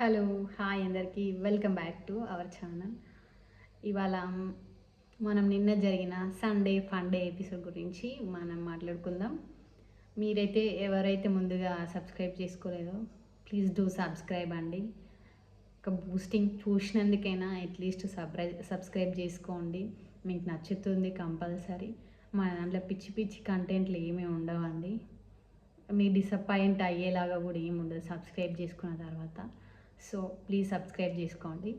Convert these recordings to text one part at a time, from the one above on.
Hello hi అందరికీ. Welcome back to our channel. ఇవాళ మనం నిన్న జరిగిన సండే ఫండే ఎపిసోడ్ గురించి మనం మాట్లాడుకుందాం. మీరైతే ఎవరైతే ముందుగా సబ్స్క్రైబ్ చేసుకోలేదో ప్లీజ్ డూ సబ్స్క్రైబ్ అండి. ఒక బూస్టింగ్ చూసినందుకైనా అట్లీస్ట్ సబ్రై సబ్స్క్రైబ్ చేసుకోండి. మీకు నచ్చుతుంది కంపల్సరీ. మా దాంట్లో పిచ్చి పిచ్చి కంటెంట్లు ఏమీ ఉండవండి. మీ డిసప్పాయింట్ అయ్యేలాగా కూడా ఏమి ఉండదు సబ్స్క్రైబ్ చేసుకున్న తర్వాత. సో ప్లీజ్ సబ్స్క్రైబ్ చేసుకోండి.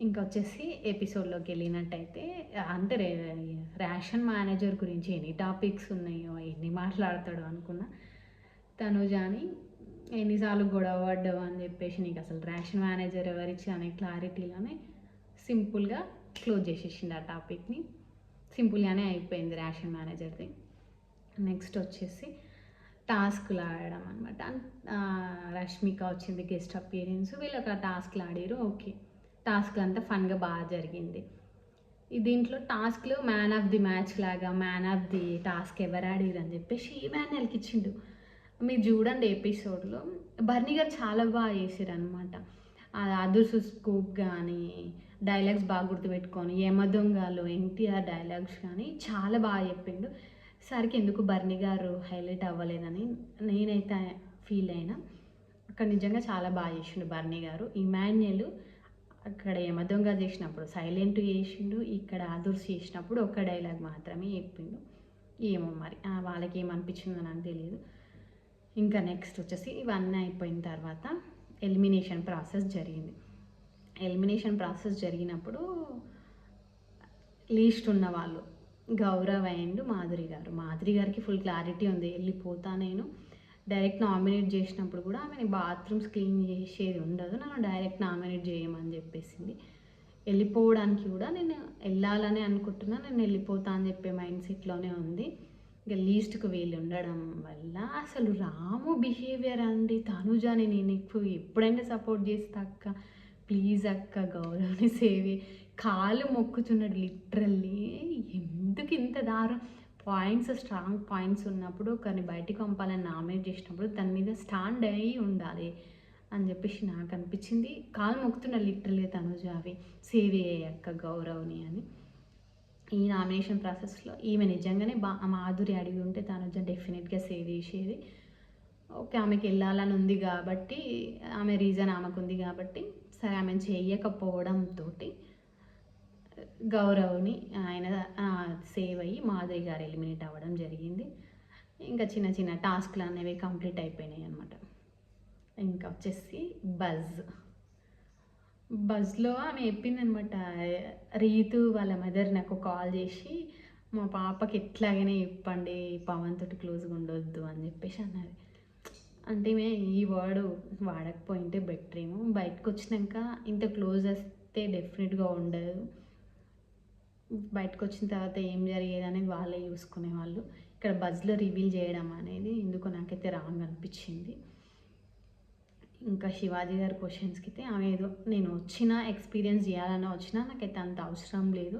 ఇంకా వచ్చేసి ఎపిసోడ్లోకి వెళ్ళినట్టయితే అంటే రే- రేషన్ మేనేజర్ గురించి ఎన్ని టాపిక్స్ ఉన్నాయో ఎన్ని మాట్లాడతాడో అనుకున్నా. తనుజాని ఎన్నిసార్లు గొడవ పడ్డావు అని చెప్పేసి నీకు అసలు రేషన్ మేనేజర్ ఎవరిచ్చి అనే క్లారిటీలోనే సింపుల్గా క్లోజ్ చేసేసింది ఆ టాపిక్ని. సింపుల్గానే అయిపోయింది రేషన్ మేనేజర్ది. నెక్స్ట్ వచ్చేసి టాస్క్లు ఆడడం అనమాట రష్మిక వచ్చింది గెస్ట్ అపియరెన్స్. వీళ్ళకి ఆ టాస్క్లు ఆడారు. ఓకే. టాస్క్లు అంతా ఫన్గా బాగా జరిగింది. దీంట్లో టాస్క్లు మ్యాన్ ఆఫ్ ది మ్యాచ్ లాగా మ్యాన్ ఆఫ్ ది టాస్క్ ఎవరు ఆడారు అని చెప్పేసి ఈ మ్యాన్ ఇచ్చిండు. మీరు చూడండి ఎపిసోడ్లో. బర్నీ గారు చాలా బాగా చేసారు అనమాట అదుర్సు స్కూప్ కానీ డైలాగ్స్ బాగా గుర్తుపెట్టుకొని యమదొంగలు ఎన్టీఆర్ డైలాగ్స్ కానీ చాలా బాగా చెప్పిండు. సరికి ఎందుకు బర్నీ గారు హైలైట్ అవ్వలేదని నేనైతే ఫీల్ అయినా. అక్కడ నిజంగా చాలా బాగా చేసిండు బర్నీ గారు. ఇమాన్యుయల్ అక్కడ యమదొంగ చేసినప్పుడు సైలెంట్ చేసిండు ఇక్కడ ఆదుర్స్ చేసినప్పుడు ఒక డైలాగ్ మాత్రమే చెప్పిండు. ఏమో మరి వాళ్ళకి ఏమనిపించిందో నాకు తెలియదు. ఇంకా నెక్స్ట్ వచ్చేసి ఇవన్నీ అయిపోయిన తర్వాత ఎలిమినేషన్ ప్రాసెస్ జరిగింది. ఎలిమినేషన్ ప్రాసెస్ జరిగినప్పుడు లీస్ట్ ఉన్న వాళ్ళు గౌరవ్ అండ్ మాధురి గారు. మాధురి గారికి ఫుల్ క్లారిటీ ఉంది. వెళ్ళిపోతా నేను. డైరెక్ట్ నామినేట్ చేసినప్పుడు కూడా ఆమెని బాత్రూమ్స్ క్లీన్ చేసేది ఉండదు. నన్ను డైరెక్ట్ నామినేట్ చేయమని చెప్పేసింది. వెళ్ళిపోవడానికి కూడా నేను వెళ్ళాలని అనుకుంటున్నా. నేను వెళ్ళిపోతా అని చెప్పే మైండ్ సెట్లోనే ఉంది. ఇక లీస్ట్కి వీళ్ళు ఉండడం వల్ల అసలు రాము బిహేవియర్ అండి. తనుజాని నేను ఎక్కువ ఎప్పుడైనా సపోర్ట్ చేస్తా అక్క. ప్లీజ్ అక్క గౌరవ్ని సేవి కాలు మొక్కుతున్నాడు లిటరల్లీ. ఎందుకు ఇంత దారుణం? పాయింట్స్ స్ట్రాంగ్ పాయింట్స్ ఉన్నప్పుడు ఒకరిని బయటికి పంపాలని నామినేట్ చేసినప్పుడు దాని మీద స్టాండ్ అయ్యి ఉండాలి అని చెప్పేసి నాకు అనిపించింది. కాలు మొక్కుతున్నాడు లిటరల్లీ తనుజ అవి సేవ్ అక్క గౌరవ్ని అని. ఈ నామినేషన్ ప్రాసెస్లో ఈమె నిజంగానే బా మాధురి అడిగి ఉంటే తనుజ డెఫినెట్గా సేవ్ చేసేది. ఓకే ఆమెకి వెళ్ళాలని ఉంది కాబట్టి ఆమె రీజన్ ఆమెకు ఉంది కాబట్టి సరే ఆమె చేయకపోవడంతో గౌరవ్ని ఆయన సేవ్ అయ్యి మాధురి గారు ఎలిమినేట్ అవ్వడం జరిగింది. ఇంకా చిన్న చిన్న టాస్క్లు అనేవి కంప్లీట్ అయిపోయినాయి అనమాట ఇంకా వచ్చేసి బజ్ బజ్లో ఆమె చెప్పిందనమాట రీతు వాళ్ళ మదర్ నాకు కాల్ చేసి మా పాపకి ఎట్లాగైనా చెప్పండి పవన్ తోటి క్లోజ్గా ఉండొద్దు అని చెప్పేసి అన్నది అంటే మే ఈ వర్డ్ వాడకపోయింటే బెటర్ ఏమో. బయటకు వచ్చినాక ఇంత క్లోజ్ వస్తే డెఫినెట్గా ఉండదు. బయటకు వచ్చిన తర్వాత ఏం జరిగేది అనేది వాళ్ళే చూసుకునే వాళ్ళు. ఇక్కడ బజ్లో రివీల్ చేయడం అనేది ఎందుకు నాకైతే రాంగ్ అనిపించింది. ఇంకా శివాజీ గారి క్వశ్చన్స్కి అయితే ఆమె ఏదో నేను వచ్చిన ఎక్స్పీరియన్స్ చేయాలని వచ్చినా నాకైతే అంత అవసరం లేదు.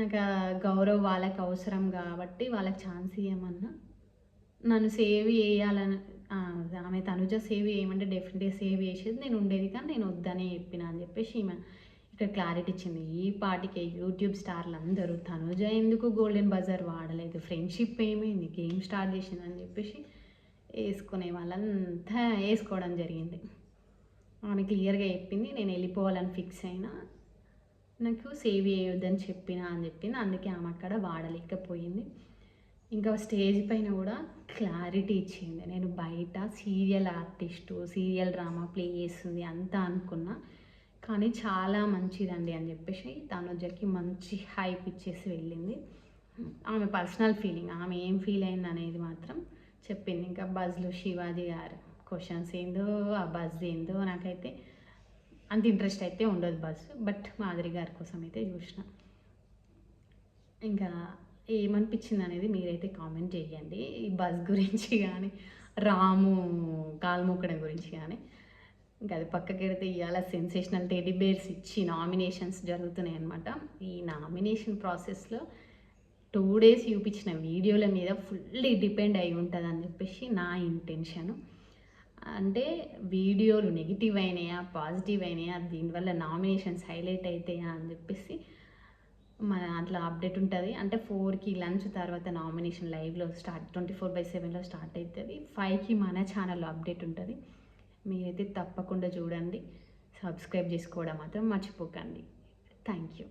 నాకు గౌరవ్ వాళ్ళకి అవసరం కాబట్టి వాళ్ళకి ఛాన్స్ ఇవ్వమన్నా నన్ను సేవ్ చేయాలని ఆమె తనుజ సేవ్ చేయమంటే డెఫినెట్గా సేవ్ చేసేది నేను ఉండేది కానీ నేను వద్దనే చెప్పిన అని చెప్పేసి ఈమె ఇక్కడ క్లారిటీ ఇచ్చింది. ఈ పాటికే యూట్యూబ్ స్టార్లు అందరూ తనుజ ఎందుకు గోల్డెన్ బజార్ వాడలేదు? ఫ్రెండ్షిప్ ఏమైంది? గేమ్ స్టార్ట్ చేసిందని చెప్పేసి వేసుకునే వాళ్ళంతా వేసుకోవడం జరిగింది. ఆమె క్లియర్గా చెప్పింది నేను వెళ్ళిపోవాలని ఫిక్స్ అయినా నాకు సేవ్ చేయొద్దని చెప్పిన అని చెప్పింది. అందుకే ఆమె అక్కడ వాడలేకపోయింది. ఇంకా స్టేజ్ పైన కూడా క్లారిటీ ఇచ్చింది. నేను బయట serial artist serial drama play చేస్తుంది అంతా అనుకున్నా. కానీ చాలా మంచిదండి అని చెప్పేసి తనుజకి మంచి హైప్ ఇచ్చేసి వెళ్ళింది. ఆమె పర్సనల్ ఫీలింగ్ ఆమె ఏం ఫీల్ అయింది అనేది మాత్రం చెప్పింది. ఇంకా బజ్లో శివాజీ గారు క్వశ్చన్స్ ఏందో ఆ బజ్ ఏందో నాకైతే అంత ఇంట్రెస్ట్ అయితే ఉండదు బస్ బట్ మాదిరి గారి కోసం అయితే చూసిన. ఇంకా ఏమనిపించింది అనేది మీరైతే కామెంట్ చేయండి. ఈ బస్ గురించి కానీ రాము కాలు గురించి కానీ. ఇంకా అది పక్కకెడితే ఇవాళ సెన్సేషనల్ టెడీ బేర్స్ ఇచ్చి నామినేషన్స్ జరుగుతున్నాయి అనమాట ఈ నామినేషన్ ప్రాసెస్లో టూ డేస్ చూపించిన వీడియోల మీద ఫుల్లీ డిపెండ్ అయి ఉంటుంది అని చెప్పేసి నా ఇంటెన్షను అంటే వీడియోలు నెగిటివ్ అయినాయా పాజిటివ్ అయినాయా దీనివల్ల నామినేషన్స్ హైలైట్ అవుతాయా అని చెప్పేసి మన అట్లా అప్డేట్ ఉంటుంది. అంటే ఫోర్కి లంచ్ తర్వాత నామినేషన్ లైవ్లో స్టార్ట్ ట్వంటీ ఫోర్ బై సెవెన్లో స్టార్ట్ అవుతుంది ఫైవ్కి మన ఛానల్లో అప్డేట్ ఉంటుంది. మీరైతే తప్పకుండా చూడండి. సబ్స్క్రైబ్ చేసుకోవడం మాత్రం మర్చిపోకండి. Thank you